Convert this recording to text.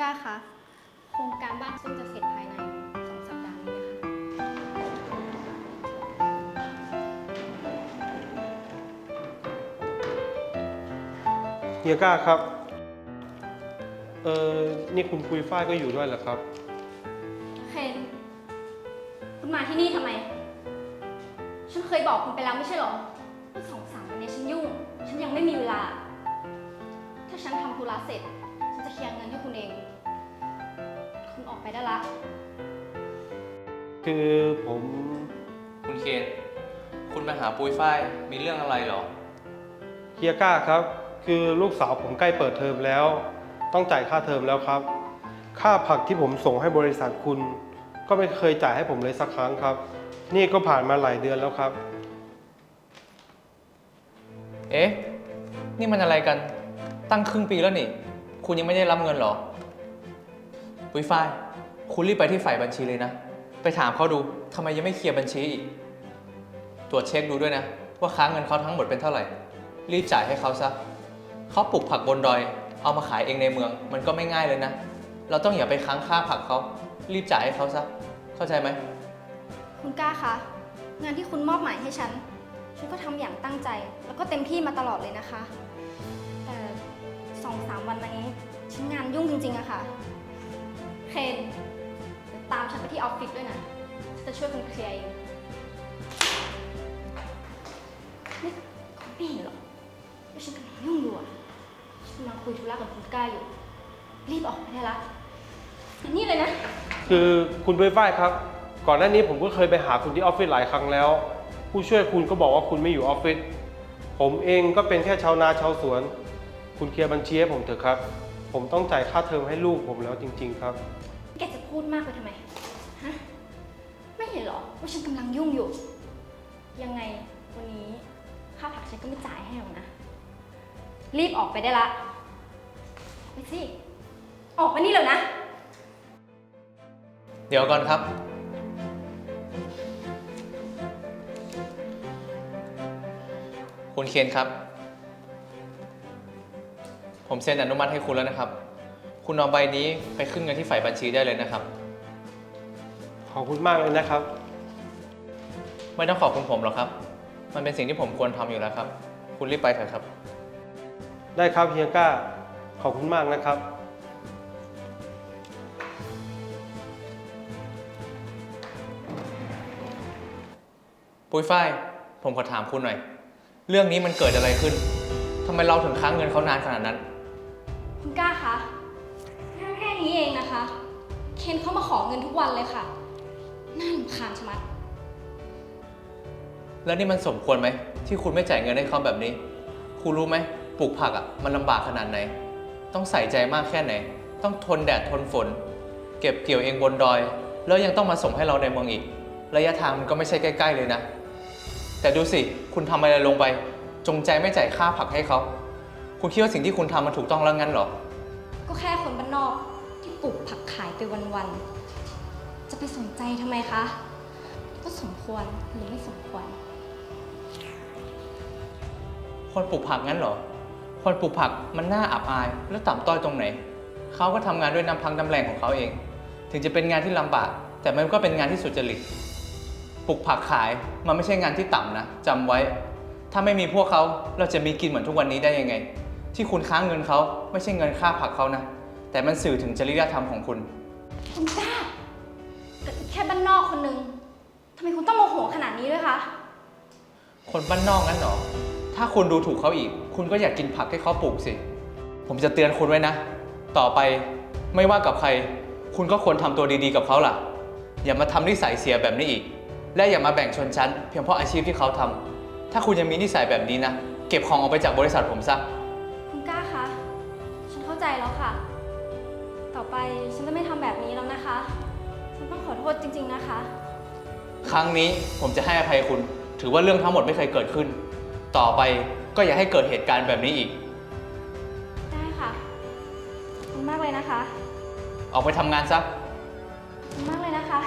กล้าคะ โครงการบ้านซึ่งจะเสร็จภายในสองสัปดาห์นี้นะคะเฮียก้าครับ เออนี่คุณปุยฝ้ายก็อยู่ด้วยเหรอครับ เคนคุณมาที่นี่ทำไม ฉันเคยบอกคุณไปแล้วไม่ใช่เหรอว่าสองสามวันนี้ฉันยุ่ง ฉันยังไม่มีเวลา ถ้าฉันทำธุระเสร็จฉัน จะเคลียร์เงินให้คุณเอง คุณออกไปได้ละ คือผมคุณเคนคุณมาหาปุ้ยฝ้ายมีเรื่องอะไรเหรอ เฮียก้าครับ คือลูกสาวผมใกล้เปิดเทอมแล้ว ต้องจ่ายค่าเทอมแล้วครับ ค่าผักที่ผมส่งให้บริษัทคุณ ก็ไม่เคยจ่ายให้ผมเลยสักครั้งครับ นี่ก็ผ่านมาหลายเดือนแล้วครับ เอ๊ะ นี่มันอะไรกัน ตั้งครึ่งปีแล้วนี่ คุณยังไม่ได้รับเงินเหรอปุ้ยฝ้าย คุณรีบไปที่ฝ่ายบัญชีเลยนะ ไปถามเขาดูทำไมยังไม่เคลียร์บัญชีอีก ตรวจเช็คดูด้วยนะ ว่าค้างเงินเขาทั้งหมดเป็นเท่าไหร่ รีบจ่ายให้เขาซะเขาปลูกผักบนดอย เอามาขายเองในเมือง มันก็ไม่ง่ายเลยนะ เราต้องอย่าไปค้างค่าผักเขา รีบจ่ายให้เขาซะ เข้าใจไหม คุณกล้าคะ งานที่คุณมอบหมายให้ฉัน ฉันก็ทำอย่างตั้งใจ แล้วก็เต็มที่มาตลอดเลยนะคะ สองสามวันมานี้ฉันงานยุ่งจริงๆอะค่ะ เคนเดี๋ยวตามฉันไปที่ออฟฟิศด้วยนะฉันจะช่วยคุณเคลียร์เองนี่เขาไม่เห็นหรอว่าฉันกำลังยุ่งอยู่อะฉันกำลังคุยธุระกับคุณกล้าอยู่ รีบออกไปได้ละอันนี่เลยนะ คือคุณปุยฝ้ายครับ ก่อนหน้านี้ผมก็เคยไปหาคุณที่ออฟฟิศหลายครั้งแล้ว ผู้ช่วยคุณก็บอกว่าคุณไม่อยู่ออฟฟิศผมเองก็เป็นแค่ชาวนาชาวสวน คุณเคลียร์บัญชีให้ผมเถอะครับ ผมต้องจ่ายค่าเทอมให้ลูกผมแล้วจริง ๆ ครับ แกจะพูดมากไปทำไม ฮะ ไม่เห็นเหรอว่าฉันกำลังยุ่งอยู่ ยังไงวันนี้ค่าผักฉันก็ไม่จ่ายให้หรอกนะ รีบออกไปได้ละ ไปสิ ออกมานี่เลยนะ เดี๋ยวก่อนครับ คุณเคนครับ ผมเซ็นอนุมัติให้คุณแล้วนะครับ คุณเอาใบนี้ไปขึ้นเงินที่ฝ่ายบัญชีได้เลยนะครับ ขอบคุณมากเลยนะครับ ไม่ต้องขอบคุณผมหรอกครับ มันเป็นสิ่งที่ผมควรทำอยู่แล้วครับ คุณรีบไปเถอะครับ ได้ครับเฮียก้า ขอบคุณมากนะครับ ปุ้ยฝ้าย ผมขอถามคุณหน่อย เรื่องนี้มันเกิดอะไรขึ้นทำไมเราถึงค้างเงินเขานานขนาดนั้น คุณกล้าคะเรื่แค่นี้เองนะคะ เคนเข้ามาขอเงินทุกวันเลยค่ะ น่ารำคาญชะมัด แล้วนี่มันสมควรไหม ที่คุณไม่จ่ายเงินให้เขาแบบนี้ คุณรู้ไหมปลูกผักอะ่ะมันลำบากขนาดไหน ต้องใส่ใจมากแค่ไหน ต้องทนแดดทนฝน เก็บเกี่ยวเองบนดอย แล้วยังต้องมาส่งให้เราในเมืองอีก ระยะทางมันก็ไม่ใช่ใกล้ ๆ เลยนะ แต่ดูสิ คุณทำอะไรลงไป จงใจไม่จ่ายค่าผักให้เขา คุณคิดว่าสิ่งที่คุณทำมันถูกต้องแล้วงั้นเหรอ ก็แค่คนบ้านนอกที่ปลูกผักขายไปวันๆ จะไปสนใจทำไมคะว่าสมควรหรือไม่สมควร คนปลูกผักงั้นเหรอ คนปลูกผักมันน่าอับอาย แล้วต่ำต้อยตรงไหน เขาก็ทำงานด้วยน้ำพักน้ำแรงของเขาเอง ถึงจะเป็นงานที่ลำบาก แต่มันก็เป็นงานที่สุจริต ปลูกผักขายมันไม่ใช่งานที่ต่ำนะจำไว้ ถ้าไม่มีพวกเขาเราจะมีกินเหมือนทุกวันนี้ได้ยังไง ที่คุณค้างเงินเขาไม่ใช่เงินค่าผักเขานะ แต่มันสื่อถึงจริยธรรมของคุณ คุณกล้าแต่แค่บ้านนอกคนนึงทำไมคุณต้องโมโหขนาดนี้ด้วยคะ คนบ้านนอกงั้นเหรอ ถ้าคุณดูถูกเขาอีก คุณก็อยากกินผักให้เขาปลูกสิ ผมจะเตือนคุณไว้นะ ต่อไปไม่ว่ากับใคร คุณก็ควรทำตัวดีๆกับเขาล่ะ อย่ามาทำนิสัยเสียแบบนี้อีก และอย่ามาแบ่งชนชั้น เพียงเพราะอาชีพที่เขาทำถ้าคุณยังมีนิสัยแบบนี้นะ เก็บของออกไปจากบริษัทผมซะ ใจแล้วค่ะ ต่อไปฉันจะไม่ทำแบบนี้แล้วนะคะ ฉันต้องขอโทษจริง ๆนะคะ ครั้งนี้ผมจะให้อภัยคุณ ถือว่าเรื่องทั้งหมดไม่เคยเกิดขึ้น ต่อไปก็อย่าให้เกิดเหตุการณ์แบบนี้อีก ได้ค่ะขอบคุณมากเลยนะคะ ออกไปทำงานซะ ขอบคุณมากเลยนะคะ